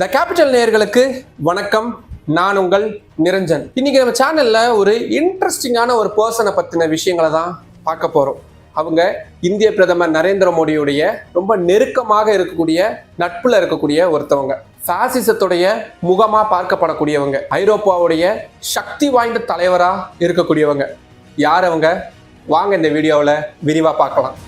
The capital நேயர்களுக்கு வணக்கம். நான் உங்கள் நிரஞ்சன். இன்னைக்கு நம்ம சேனல்ல ஒரு இன்ட்ரெஸ்டிங்கான ஒரு பர்சனை பத்தின விஷயங்களை தான் பார்க்க போறோம். அவங்க இந்திய பிரதமர் நரேந்திர மோடியுடைய ரொம்ப நெருக்கமாக இருக்கக்கூடிய நட்புல இருக்கக்கூடிய ஒருத்தவங்க. பாசிசத்துடைய முகமா பார்க்கப்படக்கூடியவங்க. ஐரோப்பாவுடைய சக்தி வாய்ந்த தலைவரா இருக்கக்கூடியவங்க. யார் அவங்க? வாங்க இந்த வீடியோவில் விரிவாக பார்க்கலாம்.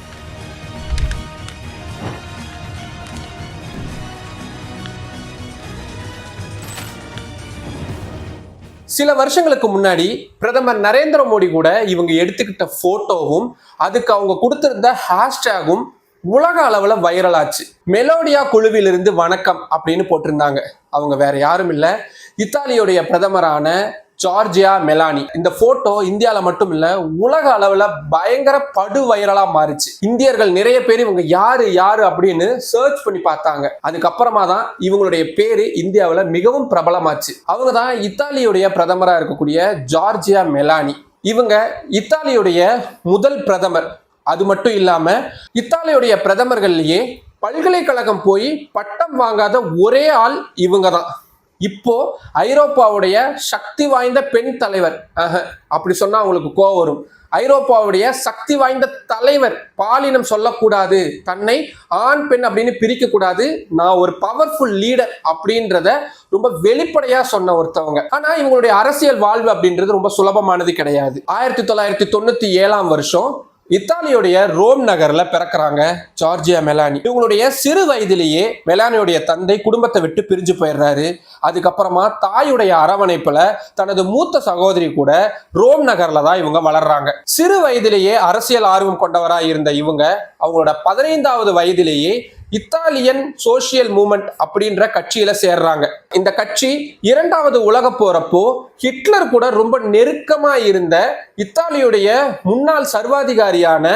சில வருஷங்களுக்கு முன்னாடி பிரதமர் நரேந்திர மோடி கூட இவங்க எடுத்துக்கிட்ட போட்டோவும் அதுக்கு அவங்க கொடுத்திருந்த ஹேஷ்டேகும் உலக அளவில் வைரல் ஆச்சு. மெலோடியா குழுவிலிருந்து வணக்கம் அப்படின்னு போட்டிருந்தாங்க. அவங்க வேற யாரும் இல்லை. இத்தாலியுடைய பிரதமரான ஜார்ஜியா மெலானி. இந்த போட்டோ இந்தியால மட்டும் இல்ல உலக அளவுல பயங்கர படு வைரலா மாறிச்சு. இந்தியர்கள் நிறைய பேர் இவங்க யாரு யாரு அப்படின்னு சர்ச் பண்ணி பார்த்தாங்க. அதுக்கப்புறமா தான் இவங்களுடைய பேரு இந்தியாவில் மிகவும் பிரபலமாச்சு. அவங்க தான் இத்தாலியுடைய பிரதமரா இருக்கக்கூடிய ஜார்ஜியா மெலானி. இவங்க இத்தாலியுடைய முதல் பிரதமர். அது மட்டும் இல்லாம இத்தாலியுடைய பிரதமர்கள்லயே பல்கலைக்கழகம் போய் பட்டம் வாங்காத ஒரே ஆள் இவங்க தான். இப்போ ஐரோப்பாவுடைய சக்தி வாய்ந்த பெண் தலைவர் அப்படி சொன்னா அவங்களுக்கு கோவம் வரும். ஐரோப்பாவுடைய சக்தி வாய்ந்த தலைவர் பாலினம் சொல்லக்கூடாது தன்னை ஆண் பெண் அப்படின்னு பிரிக்க கூடாது நான் ஒரு பவர்ஃபுல் லீடர் அப்படின்றத ரொம்ப வெளிப்படையா சொன்ன ஒருத்தவங்க. ஆனா இவங்களுடைய அரசியல் வாழ்வு அப்படின்றது ரொம்ப சுலபமானது கிடையாது. ஆயிரத்தி தொள்ளாயிரத்தி தொண்ணூத்தி ஏழாம் வருஷம் இத்தாலியுடைய ரோம் நகர்ல பிறக்கிறாங்க ஜார்ஜியா மெலானி. இவங்களுடைய சிறு வயதிலேயே மெலானியுடைய தந்தை குடும்பத்தை விட்டு பிரிஞ்சு போயிடுறாரு. அதுக்கப்புறமா தாயுடைய அரவணைப்புல தனது மூத்த சகோதரி கூட ரோம் நகர்ல தான் இவங்க வளர்றாங்க. சிறு வயதிலேயே அரசியல் ஆர்வம் கொண்டவராக இருந்த இவங்க அவங்களோட பதினைந்தாவது வயதிலேயே இத்தாலியன் சோசியல் மூமெண்ட் அப்படின்ற கட்சியில சேர்றாங்க. இந்த கட்சி இரண்டாவது உலக போறப்போ ஹிட்லர் கூட ரொம்ப நெருக்கமா இருந்த இத்தாலியுடைய முன்னாள் சர்வாதிகாரியான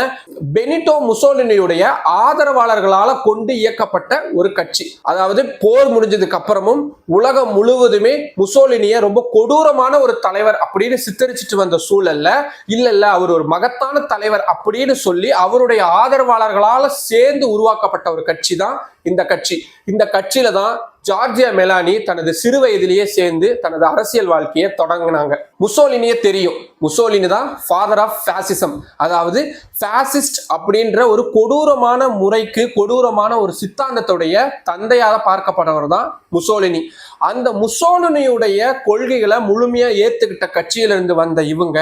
பெனிட்டோ முசோலினியுடைய ஆதரவாளர்களால கொண்டு இயக்கப்பட்ட ஒரு கட்சி. அதாவது போர் முடிஞ்சதுக்கு அப்புறமும் உலகம் முழுவதுமே முசோலினிய ரொம்ப கொடூரமான ஒரு தலைவர் அப்படின்னு சித்தரிச்சிட்டு வந்த சூழல்ல இல்ல இல்ல அவர் ஒரு மகத்தான தலைவர் அப்படின்னு சொல்லி அவருடைய ஆதரவாளர்களால சேர்ந்து உருவாக்கப்பட்ட ஒரு கட்சி. கட்சி தான் இந்த கட்சி. இந்த கட்சியில தான் ஜார்ஜியா மெலானி தனது சிறு வயதிலேயே சேர்ந்து தனது அரசியல் வாழ்க்கையை தொடங்கினாங்க. முசோலினியே தெரியும். முசோலினி தான் ஃபாதர் ஆஃப் ஃபேசிசம் அதாவது ஃபேசிஸ்ட் அப்படின்ற ஒரு கொடூரமான முறைக்கு கொடூரமான ஒரு சித்தாந்தத்துடைய தந்தையாக பார்க்கப்படுறவர் தான் முசோலினி. அந்த முசோலினியுடைய கொள்கைகளை முழுமையா ஏத்துக்கிட்ட கட்சியிலிருந்து வந்த இவங்க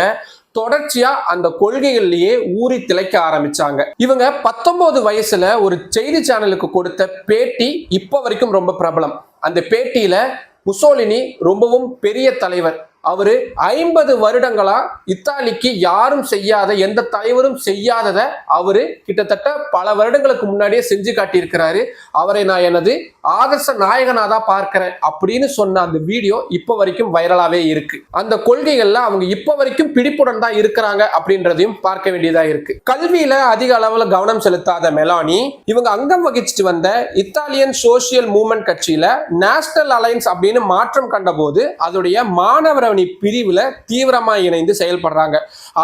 தொடர்ச்சியா அந்த கொள்கைகள்லயே ஊறி திளைக்க ஆரம்பிச்சாங்க. இவங்க பத்தொன்பது வயசுல ஒரு செய்தி சேனலுக்கு கொடுத்த பேட்டி இப்ப வரைக்கும் ரொம்ப பிரபலம். அந்த பேட்டியில முசோலினி ரொம்பவும் பெரிய தலைவர். அவரு ஐம்பது வருடங்களா இத்தாலிக்கு யாரும் செய்யாத எந்த தலைவரும் செய்யாததை அவரு கிட்டத்தட்ட பல வருடங்களுக்கு முன்னாடியே செஞ்சு காட்டியிருக்கிறாரு. அவரை நான் எனது ஆதர்ச நாயகனா தான் பார்க்கிறேன் அப்படின்னு சொன்ன அந்த வீடியோ இப்ப வரைக்கும் வைரலாவே இருக்கு. அந்த கொள்கைகள்ல அவங்க இப்ப வரைக்கும் பிடிப்புடன் தான் இருக்கிறாங்க அப்படின்றதையும் பார்க்க வேண்டியதா இருக்கு. கல்வியில அதிக அளவுல கவனம் செலுத்தாத மெலானி இவங்க அங்கம் வகிச்சுட்டு வந்த இத்தாலியன் சோசியல் மூவ்மெண்ட் கட்சியில நேஷனல் அலையன்ஸ் அப்படின்னு மாற்றம் கண்டபோது அதோடைய மாணவரணி பிரிவில் தீவிரமாக இணைந்து செயல்படுறாங்க.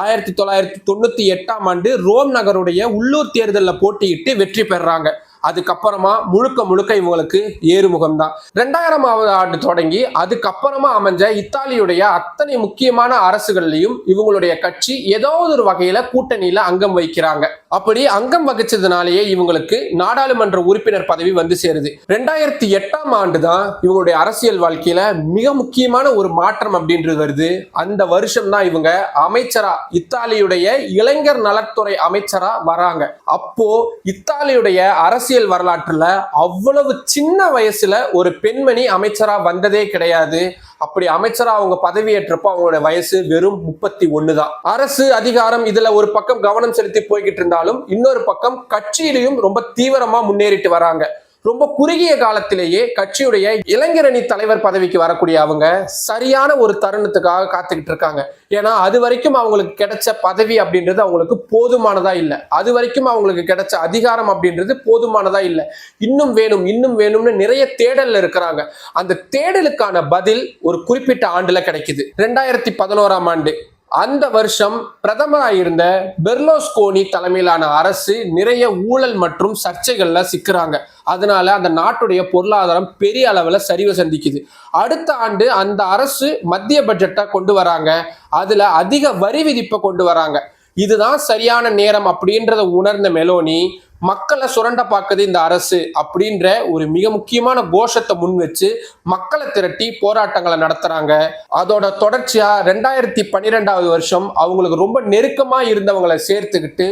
ஆயிரத்தி தொள்ளாயிரத்தி தொண்ணூத்தி எட்டாம் ஆண்டு ரோம் நகருடைய உள்ளூர் தேர்தலில் போட்டியிட்டு வெற்றி பெறுறாங்க அதுக்கப்புறமா முழுக்க முழுக்க இவங்களுக்கு ஏறுமுகம் தான் ரெண்டாயிரமாவது ஆண்டு தொடங்கி அதுக்கப்புறமா அமைஞ்ச இத்தாலியுடைய அத்தனை முக்கியமான அரசுகள்லையும் இவங்களுடைய கட்சி ஏதோ ஒரு வகையில கூட்டணியில அங்கம் வகிக்கிறாங்க. அப்படி அங்கம் வகிச்சதுனாலேயே இவங்களுக்கு நாடாளுமன்ற உறுப்பினர் பதவி வந்து சேருது. ரெண்டாயிரத்தி எட்டாம் ஆண்டு தான் இவங்களுடைய அரசியல் வாழ்க்கையில மிக முக்கியமான ஒரு மாற்றம் அப்படின்றது வருது. அந்த வருஷம் தான் இவங்க அமைச்சரா இத்தாலியுடைய இளைஞர் நலத்துறை அமைச்சரா வராங்க. அப்போ இத்தாலியுடைய அரசியல் வரலாற்றுல அவ்வளவு சின்ன வயசுல ஒரு பெண்மணி அமைச்சரா வந்ததே கிடையாது. அப்படி அமைச்சரா அவங்க பதவியேற்றப்போ அவங்களோட வயசு வெறும் முப்பத்தி ஒன்னு தான். அரசு அதிகாரம் இதுல ஒரு பக்கம் கவனம் செலுத்தி போய்கிட்டு இருந்தாலும் இன்னொரு பக்கம் கட்சியிலையும் ரொம்ப தீவிரமா முன்னேறிட்டு வராங்க. ரொம்ப குறுகிய காலத்திலேயே கட்சியுடைய இளைஞரணி தலைவர் பதவிக்கு வரக்கூடிய அவங்க சரியான ஒரு தருணத்துக்காக காத்துக்கிட்டு இருக்காங்க. ஏன்னா அது வரைக்கும் அவங்களுக்கு கிடைச்ச பதவி அப்படின்றது அவங்களுக்கு போதுமானதா இல்லை. அது வரைக்கும் அவங்களுக்கு கிடைச்ச அதிகாரம் அப்படின்றது போதுமானதா இல்லை. இன்னும் வேணும் இன்னும் வேணும்னு நிறைய தேடல்ல இருக்கிறாங்க. அந்த தேடலுக்கான பதில் ஒரு குறிப்பிட்ட ஆண்டுல கிடைக்குது. ரெண்டாயிரத்தி பதினோராம் ஆண்டு. அந்த வருஷம் பிரதமராக இருந்த பெர்லோஸ்கோனி தலைமையிலான அரசு நிறைய ஊழல் மற்றும் சர்ச்சைகள்ல சிக்கிறாங்க. அதனால அந்த நாட்டுடைய பொருளாதாரம் பெரிய அளவில் சரிவை சந்திக்குது. அடுத்த ஆண்டு அந்த அரசு மத்திய பட்ஜெட்டை கொண்டு வராங்க. அதுல அதிக வரி விதிப்பை கொண்டு வராங்க. இதுதான் சரியான நேரம் அப்படின்றத உணர்ந்த மெலோனி மக்களை சுரண்ட பார்க்குது இந்த அரசு அப்படின்ற ஒரு மிக முக்கியமான கோஷத்தை முன் வச்சு மக்களை திரட்டி போராட்டங்களை நடத்துறாங்க. அதோட தொடர்ச்சியா ரெண்டாயிரத்தி பன்னிரெண்டாவது வருஷம் அவங்களுக்கு ரொம்ப நெருக்கமா இருந்தவங்களை சேர்த்துக்கிட்டு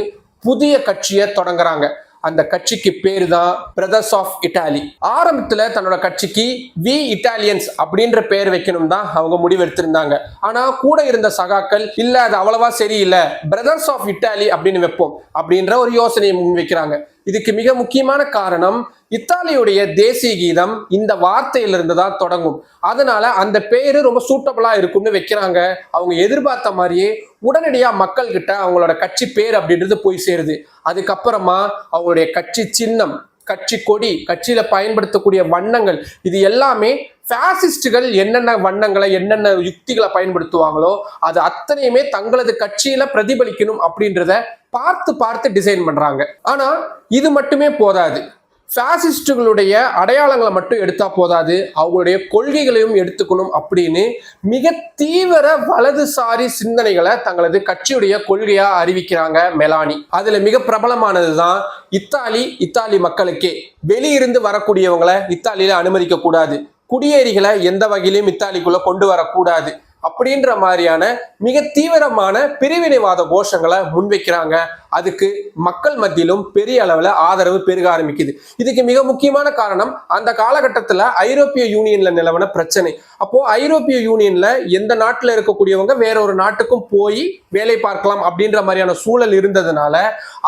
புதிய கட்சியை தொடங்குறாங்க. அந்த கட்சிக்கு பேரு தான் பிரதர்ஸ் ஆஃப் இட்டாலி ஆரம்பத்துல தன்னோட கட்சிக்கு வி இட்டாலியன்ஸ் அப்படின்ற பேர் வைக்கணும் தான் அவங்க முடிவெடுத்திருந்தாங்க. ஆனா கூட இருந்த சகாக்கள் இல்ல அது அவ்வளவா சரியில்லை. பிரதர்ஸ் ஆஃப் இட்டாலி அப்படின்னு வைப்போம் அப்படின்ற ஒரு யோசனையை முன்வைக்கிறாங்க. இதுக்கு மிக முக்கியமான காரணம் இத்தாலியுடைய தேசிய கீதம் இந்த வார்த்தையிலிருந்து தான் தொடங்கும். அதனால அந்த பேரு ரொம்ப சூட்டபிளா இருக்கும்னு வைக்கிறாங்க. அவங்க எதிர்பார்த்த மாதிரியே உடனடியா மக்கள் கிட்ட அவங்களோட கட்சி பேர் அப்படின்றது போய் சேருது. அதுக்கப்புறமா அவங்களுடைய கட்சி சின்னம் கட்சி கொடி கட்சியில பயன்படுத்தக்கூடிய வண்ணங்கள் இது எல்லாமே ஃபேசிஸ்டுகள் என்னென்ன வண்ணங்களை என்னென்ன யுக்திகளை பயன்படுத்துவாங்களோ அது அத்தனையுமே தங்களது கட்சியில பிரதிபலிக்கணும் அப்படின்றத பார்த்து பார்த்து டிசைன் பண்றாங்க. ஆனா இது மட்டுமே போதாது. ஃபேசிஸ்டுகளுடைய அடையாளங்களை மட்டும் எடுத்தா போதாது. அவங்களுடைய கொள்கைகளையும் எடுத்துக்கணும் அப்படின்னு மிக தீவிர வலதுசாரி சிந்தனைகளை தங்களது கட்சியுடைய கொள்கையா அறிவிக்கிறாங்க மெலானி அதுல மிக பிரபலமானது தான் இத்தாலி இத்தாலி மக்களுக்கே. வெளியிருந்து வரக்கூடியவங்களை இத்தாலியில அனுமதிக்க கூடாது குடியேறிகளை எந்த வகையிலையும் இத்தாலிக்குள்ள கொண்டு வரக்கூடாது. அப்படின்ற மாதிரியான மிக தீவிரமான பிரிவினைவாத கோஷங்களை முன்வைக்கிறாங்க. அதுக்கு மக்கள் மத்தியிலும் பெரிய அளவில் ஆதரவு பெருக ஆரம்பிக்குது. இதுக்கு மிக முக்கியமான காரணம் அந்த காலகட்டத்தில் ஐரோப்பிய யூனியன்ல நிலவன பிரச்சனை. அப்போ ஐரோப்பிய யூனியன்ல எந்த நாட்டில் இருக்கக்கூடியவங்க வேற ஒரு நாட்டுக்கும் போய் வேலை பார்க்கலாம் அப்படின்ற மாதிரியான சூழல் இருந்ததுனால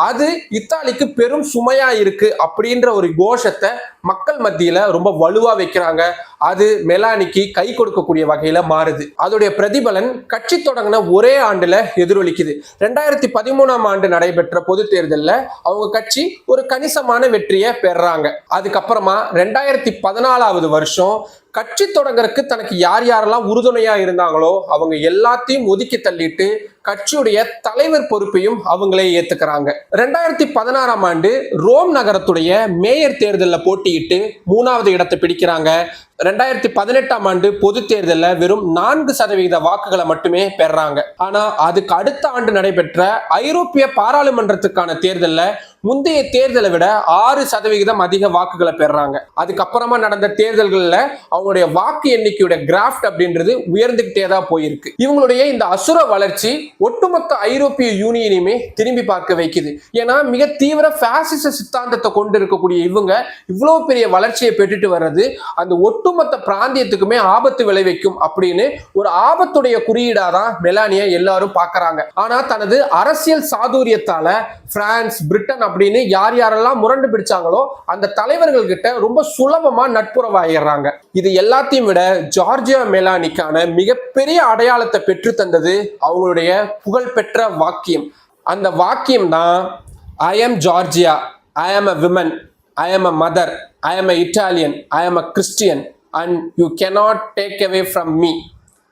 அது இத்தாலிக்கு பெரும் சுமையா இருக்கு அப்படின்ற ஒரு கோஷத்தை மக்கள் மத்தியில ரொம்ப வலுவா வைக்கிறாங்க. அது மெலானிக்கு கை கொடுக்கக்கூடிய வகையில மாறுது. அதோடைய பிரதிபலன் கட்சி தொடங்கின ஒரே ஆண்டுல எதிரொலிக்குது. ரெண்டாயிரத்தி பதிமூணாம் ஆண்டு நடைபெற்ற பொது தேர்தலில் அவங்க கட்சி ஒரு கணிசமான வெற்றியை பெறாங்க. அதுக்கப்புறமா ரெண்டாயிரத்தி பதினாலாவது வருஷம் கட்சி தொடங்கறதுக்கு தனக்கு யார் யாரெல்லாம் உறுதுணையா இருந்தாங்களோ அவங்க எல்லாத்தையும் ஒதுக்கி தள்ளிட்டு கட்சியுடைய தலைவர் பொறுப்பையும் அவங்களே ஏத்துக்கிறாங்க. ரெண்டாயிரத்தி பதினாறாம் ஆண்டு ரோம் நகரத்துடைய மேயர் தேர்தலில் போட்டியிட்டு மூணாவது இடத்தை பிடிக்கிறாங்க. ரெண்டாயிரத்தி பதினெட்டாம் ஆண்டு பொது தேர்தலில் வெறும் நான்கு சதவீத வாக்குகளை மட்டுமே பெறாங்க. ஆனா அதுக்கு அடுத்த ஆண்டு நடைபெற்ற ஐரோப்பிய பாராளுமன்றத்துக்கான தேர்தலில் முந்தைய தேர்தலை விட ஆறு சதவிகிதம் அதிக வாக்குகளை பெறாங்க. அதுக்கப்புறமா நடந்த தேர்தல்களில் அவங்களுடைய வாக்கு எண்ணிக்கையோட கிராஃப்ட் அப்படின்றது உயர்ந்துகிட்டே தான் போயிருக்கு. இவங்களுடைய இந்த அசுர வளர்ச்சி ஒட்டுமொத்த ஐரோப்பிய யூனியனையுமே திரும்பி பார்க்க வைக்குது. ஏன்னா மிக தீவிர பாசிச சித்தாந்தத்தை கொண்டு இருக்கக்கூடிய இவங்க இவ்வளவு பெரிய வளர்ச்சியை பெற்றுட்டு வர்றது அந்த ஒட்டுமொத்த பிராந்தியத்துக்குமே ஆபத்து விளைவிக்கும் அப்படின்னு ஒரு ஆபத்துடைய குறியீடா தான் மெலானியா எல்லாரும் பார்க்கறாங்க. ஆனா தனது அரசியல் சாதுரியத்தால பிரான்ஸ் பிரிட்டன் அப்படின்னு யார் யாரெல்லாம் முரண்டு பிடிச்சாங்களோ அந்த தலைவர்கள் கிட்ட ரொம்ப சுலபமா நட்புறவாயிடுறாங்க. இது எல்லாத்தையும் விட ஜார்ஜியா மேலானிக்கான மிகப்பெரிய அடையாளத்தை பெற்று தந்தது அவங்களுடைய புகழ்பெற்ற வாக்கியம். அந்த வாக்கியம் தான் I am Giorgia I am a women I am a mother I am a Italian I am a Christian and you cannot take away from me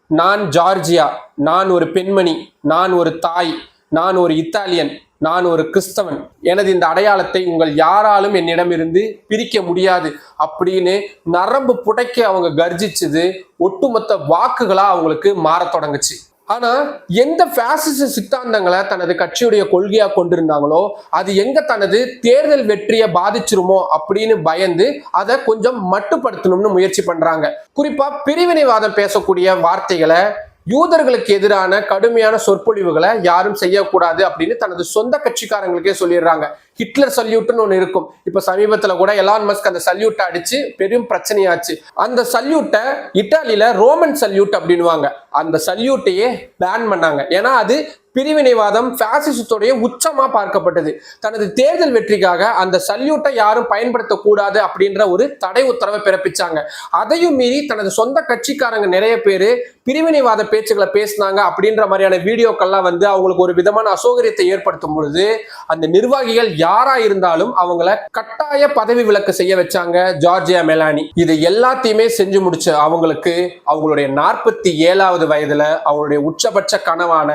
நான் ஜார்ஜியா நான் ஒரு பெண்மணி நான் ஒரு தாய் நான் ஒரு இத்தாலியன் நான் ஒரு கிறிஸ்தவன். எனது இந்த அடையாளத்தை உங்கள் யாராலும் என்னிடமிருந்து பிரிக்க முடியாது. அப்படின்னு நரம்பு புடைக்க அவங்க கர்ஜிச்சது ஒட்டுமொத்த வாக்குகளா அவங்களுக்கு மாறத் தொடங்குச்சு. ஆனா எந்த பாசிச சித்தாந்தங்களை தனது கட்சியுடைய கொள்கையா கொண்டிருந்தாங்களோ அது எங்க தனது தேர்தல் வெற்றியை பாதிச்சிருமோ அப்படின்னு பயந்து அதை கொஞ்சம் மட்டுப்படுத்தணும்னு முயற்சி பண்றாங்க. குறிப்பா பிரிவினைவாதம் பேசக்கூடிய வார்த்தைகளை யூதர்களுக்கு எதிரான கடுமையான சொற்பொழிவுகளை யாரும் செய்யக்கூடாது அப்படின்னு தனது சொந்த கட்சிக்காரங்களுக்கே சொல்லிடுறாங்க. ஹிட்லர் சல்யூட்னு ஒன்று இருக்கும். இப்போ சமீபத்தில் கூட எலான் மஸ்க் அந்த சல்யூட்டை அடிச்சு பெரும் பிரச்சனையாச்சு. அந்த சல்யூட்டை இட்டாலியில ரோமன் சல்யூட் அப்படின்னுவாங்க. அந்த சல்யூட்டையே பேன் பண்ணாங்க. ஏன்னா அது பிரிவினைவாதம் பாசிசத்துடைய உச்சமா பார்க்கப்பட்டது. தனது தேர்தல் வெற்றிக்காக அந்த சல்யூட்டை யாரும் பயன்படுத்தக்கூடாது அப்படின்ற ஒரு தடை உத்தரவை பிறப்பிச்சாங்க. அதையும் மீறி தனது சொந்த கட்சிக்காரங்க நிறைய பேர் பிரிவினைவாத பேச்சுக்களை பேசினாங்க அப்படின்ற மாதிரியான வீடியோக்கள்லாம் வந்து அவங்களுக்கு ஒரு விதமான அசௌகரியத்தை ஏற்படுத்தும் பொழுது அந்த நிர்வாகிகள் யாரா இருந்தாலும் அவங்கள கட்டாய பதவி விலக்கு செய்ய வச்சாங்க ஜார்ஜியா மெலானி. இது எல்லாத்தையுமே செஞ்சு முடிச்ச அவங்களுக்கு அவங்களுடைய நாற்பத்தி ஏழாவது வயதுல அவங்களுடைய உச்சபட்ச கனவான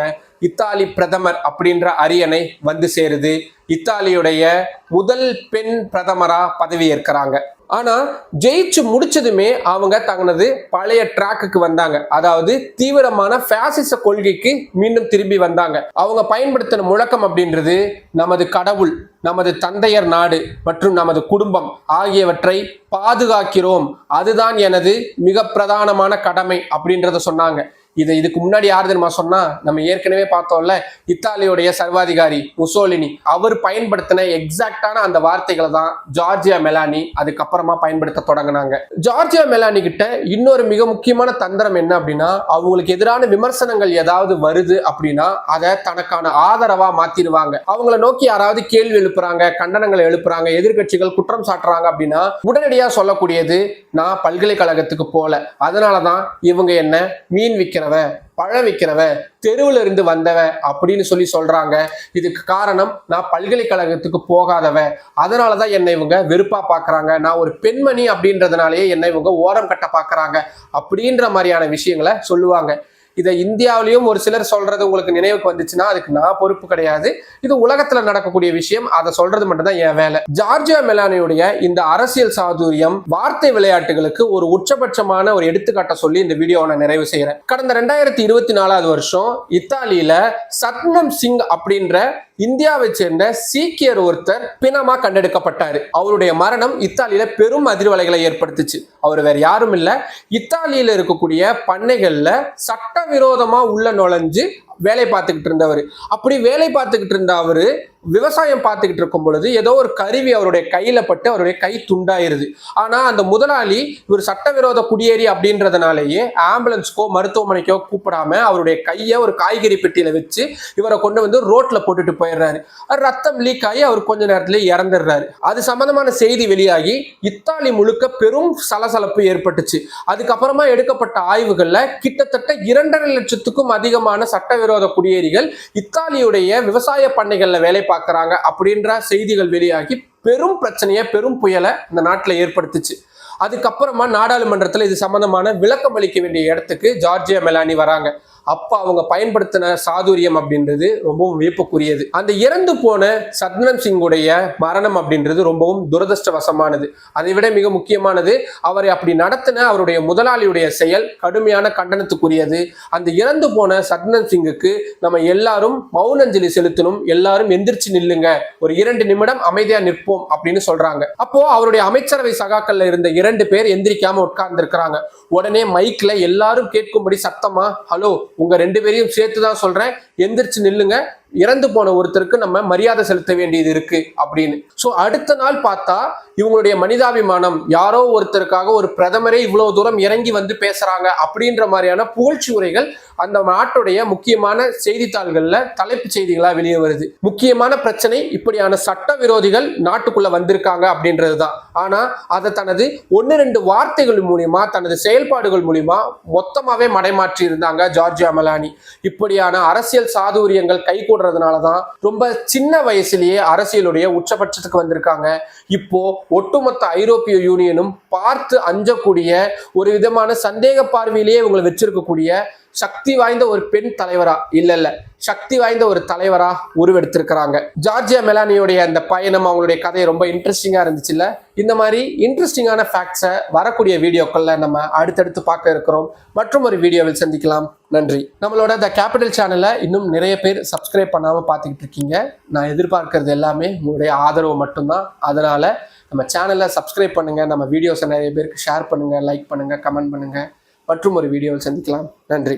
இத்தாலி பிரதமர் அப்படின்ற அரியணை வந்து சேருது. இத்தாலியுடைய முதல் பெண் பிரதமரா பதவியேற்கிறாங்க. ஆனால் ஆனா ஜெயிச்சு முடிச்சதுமே அவங்க தங்களது பழைய ட்ராக்குக்கு வந்தாங்க. அதாவது தீவிரமான ஃபேசிச கொள்கைக்கு மீண்டும் திரும்பி வந்தாங்க. அவங்க பயன்படுத்தின முழக்கம் அப்படின்றது நமது கடவுள் நமது தந்தையர் நாடு மற்றும் நமது குடும்பம் ஆகியவற்றை பாதுகாக்கிறோம். அதுதான் எனது மிக பிரதானமான கடமை அப்படின்றத சொன்னாங்க. இது இதுக்கு முன்னாடி யார் தெரியுமா சொன்னா நம்ம ஏற்கனவே பார்த்தோம்ல இத்தாலியுடைய சர்வாதிகாரி முசோலினி. அவர் பயன்படுத்தின எக்ஸாக்டான அந்த வார்த்தைகளை தான் ஜார்ஜியா மெலானி அதுக்கப்புறமா பயன்படுத்த தொடங்கினாங்க. ஜார்ஜியா மெலானி கிட்ட இன்னொரு மிக முக்கியமான தந்திரம் என்ன அப்படின்னா அவங்களுக்கு எதிரான விமர்சனங்கள் ஏதாவது வருது அப்படின்னா அதை தனக்கான ஆதரவா மாத்திடுவாங்க. அவங்கள நோக்கி யாராவது கேள்வி எழுப்புறாங்க கண்டனங்களை எழுப்புறாங்க எதிர்க்கட்சிகள் குற்றம் சாட்டுறாங்க அப்படின்னா உடனடியா சொல்லக்கூடியது நான் பல்கலைக்கழகத்துக்கு போல. அதனாலதான் இவங்க என்ன மீன் விற்கிறவன் பழ விற்கிறவன் தெருவில் இருந்து வந்தவன் அப்படின்னு சொல்லி சொல்றாங்க. இதுக்கு காரணம் நான் பல்கலைக்கழகத்துக்கு போகாதவன். அதனாலதான் என்னை இவங்க வெறுப்பா பாக்குறாங்க. நான் ஒரு பெண்மணி அப்படின்றதுனாலயே என்னை இவங்க ஓரம் கட்ட பாக்குறாங்க. அப்படின்ற மாதிரியான விஷயங்களை சொல்லுவாங்க. இதை இந்தியாவிலையும் ஒரு சிலர் சொல்றது உங்களுக்கு நினைவுக்கு வந்துச்சுன்னா அதுக்கு நான் பொறுப்பு கிடையாது. இது உலகத்துல நடக்கக்கூடிய விஷயம். அதை சொல்றது மட்டும்தான் என் வேலை. ஜார்ஜியா மெலானியுடைய இந்த அரசியல் சாதுரியம் வார்த்தை விளையாட்டுகளுக்கு ஒரு உச்சபட்சமான ஒரு எடுத்துக்காட்டை சொல்லி இந்த வீடியோவை நான் நிறைவு செய்யறேன் கடந்த ரெண்டாயிரத்தி இருபத்தி நாலாவது வருஷம் இத்தாலியில சத்னம் சிங் அப்படின்ற இந்தியாவை சேர்ந்த சீக்கியர் ஒருத்தர் பிணமா கண்டெடுக்கப்பட்டாரு. அவருடைய மரணம் இத்தாலியில பெரும் அதிர்வலைகளை ஏற்படுத்துச்சு. அவர் வேற யாரும் இல்ல. இத்தாலியில இருக்கக்கூடிய பண்ணைகள்ல சட்டவிரோதமா உள்ள நுழைஞ்சு வேலை பார்த்துக்கிட்டு இருந்தவர். அப்படி வேலை பார்த்துக்கிட்டு இருந்த அவரு விவசாயம் பார்த்துக்கிட்டு இருக்கும் பொழுது ஏதோ ஒரு கருவி அவருடைய கையில பட்டு அவருடைய கை துண்டாயிருது. ஆனா அந்த முதலாளி இவர் சட்டவிரோத குடியேறி அப்படின்றதுனாலேயே ஆம்புலன்ஸ்க்கோ மருத்துவமனைக்கோ கூப்பிடாம அவருடைய கையை ஒரு காய்கறி பெட்டியில வச்சு இவரை கொண்டு வந்து ரோட்ல போட்டுட்டு போயிடுறாரு. ரத்தம் லீக் ஆகி அவர் கொஞ்ச நேரத்துல இறந்துடுறாரு. அது சம்பந்தமான செய்தி வெளியாகி இத்தாலி முழுக்க பெரும் சலசலப்பு ஏற்பட்டுச்சு. அதுக்கப்புறமா எடுக்கப்பட்ட ஆய்வுகள்ல கிட்டத்தட்ட இரண்டரை லட்சத்துக்கும் அதிகமான சட்டவிரோத குடியேறிகள் இத்தாலியுடைய விவசாய பண்ணைகளில் வேலை பார்க்குறாங்க அப்படின்ற செய்திகள் வெளியாகி பெரும் பிரச்சனையை பெரும் புயலை இந்த நாட்டில் ஏற்படுத்துச்சு. அதுக்கப்புறமா நாடாளுமன்றத்தில் இது சம்பந்தமான விளக்கம் அளிக்க வேண்டிய இடத்துக்கு ஜார்ஜியா மெலானி வராங்க. அப்போ அவங்க பயன்படுத்தின சாதுரியம் அப்படின்றது ரொம்பவும் வியப்புக்குரியது. அந்த இறந்து போன சத்னம் சிங்குடைய மரணம் அப்படின்றது ரொம்பவும் துரதிருஷ்டவசமானது. அதை விட மிக முக்கியமானது அவரை அப்படி நடத்தின அவருடைய முதலாளியுடைய செயல் கடுமையான கண்டனத்துக்குரியது. அந்த இறந்து போன சத்னம் சிங்குக்கு நம்ம எல்லாரும் மௌனஞ்சலி செலுத்தணும் எல்லாரும் எந்திரிச்சு நில்லுங்க ஒரு இரண்டு நிமிடம் அமைதியா நிற்போம் அப்படின்னு சொல்றாங்க. அப்போ அவருடைய அமைச்சரவை சகாக்கள்ல இருந்த இரண்டு பேர் எந்திரிக்காம உட்கார்ந்து இருக்கிறாங்க உடனே மைக்ல எல்லாரும் கேட்கும்படி சத்தமா ஹலோ உங்க ரெண்டு பேரையும் சேர்த்து தான் சொல்றேன். எந்திரிச்சு நில்லுங்க. இறந்து போன ஒருத்தருக்கு நம்ம மரியாதை செலுத்த வேண்டியது இருக்கு அப்படின்னு. ஸோ அடுத்த நாள் பார்த்தா இவங்களுடைய மனிதாபிமானம் யாரோ ஒருத்தருக்காக ஒரு பிரதமரே இவ்வளவு தூரம் இறங்கி வந்து பேசுறாங்க அப்படின்ற மாதிரியான புகழ்ச்சி உரைகள் அந்த நாட்டுடைய முக்கியமான செய்தித்தாள்கள்ல தலைப்பு செய்திகளா வெளியே வருது. முக்கியமான பிரச்சனை இப்படியான சட்ட விரோதிகள் நாட்டுக்குள்ள வந்திருக்காங்க அப்படின்றது தான் ஆனா அதை தனது ஒன்னு ரெண்டு வார்த்தைகள் மூலியமா தனது செயல்பாடுகள் மூலியமா மொத்தமாவே மடைமாற்றி இருந்தாங்க ஜார்ஜியா மலானி இப்படியான அரசியல் சாதுரியங்கள் கைகூட கூடுறதுனால தான் ரொம்ப சின்ன வயசுலயே அரசியலுடைய உச்சபட்சத்துக்கு வந்திருக்காங்க. இப்போ ஒட்டுமொத்த ஐரோப்பிய யூனியனும் பார்த்து அஞ்சக்கூடிய ஒரு விதமான சந்தேக பார்வையிலேயே இவங்களை வச்சிருக்கக்கூடிய சக்தி வாய்ந்த ஒரு பெண் தலைவரா? இல்ல இல்ல. சக்தி வாய்ந்த ஒரு தலைவரா உருவெடுத்திருக்கிறாங்க. ஜார்ஜியா மெலானியோடைய அந்த பயணம் அவங்களுடைய கதை ரொம்ப இன்ட்ரெஸ்டிங்கா இருந்துச்சுல்ல இந்த மாதிரி இன்ட்ரெஸ்டிங்கான ஃபேக்ட்ஸை வரக்கூடிய வீடியோக்கள்ல நம்ம அடுத்தடுத்து பார்க்க இருக்கிறோம். மற்றும் ஒரு வீடியோவில் சந்திக்கலாம். நன்றி. நம்மளோட த கேபிட்டல் சேனலை இன்னும் நிறைய பேர் சப்ஸ்கிரைப் பண்ணாமல் பார்த்துக்கிட்டு இருக்கீங்க. நான் எதிர்பார்க்கறது எல்லாமே உங்களுடைய ஆதரவு மட்டும்தான். அதனால நம்ம சேனலை சப்ஸ்கிரைப் பண்ணுங்க. நம்ம வீடியோஸை நிறைய பேருக்கு ஷேர் பண்ணுங்க லைக் பண்ணுங்க கமெண்ட் பண்ணுங்க. மற்றும் ஒரு வீடியோவில் சந்திக்கலாம். நன்றி.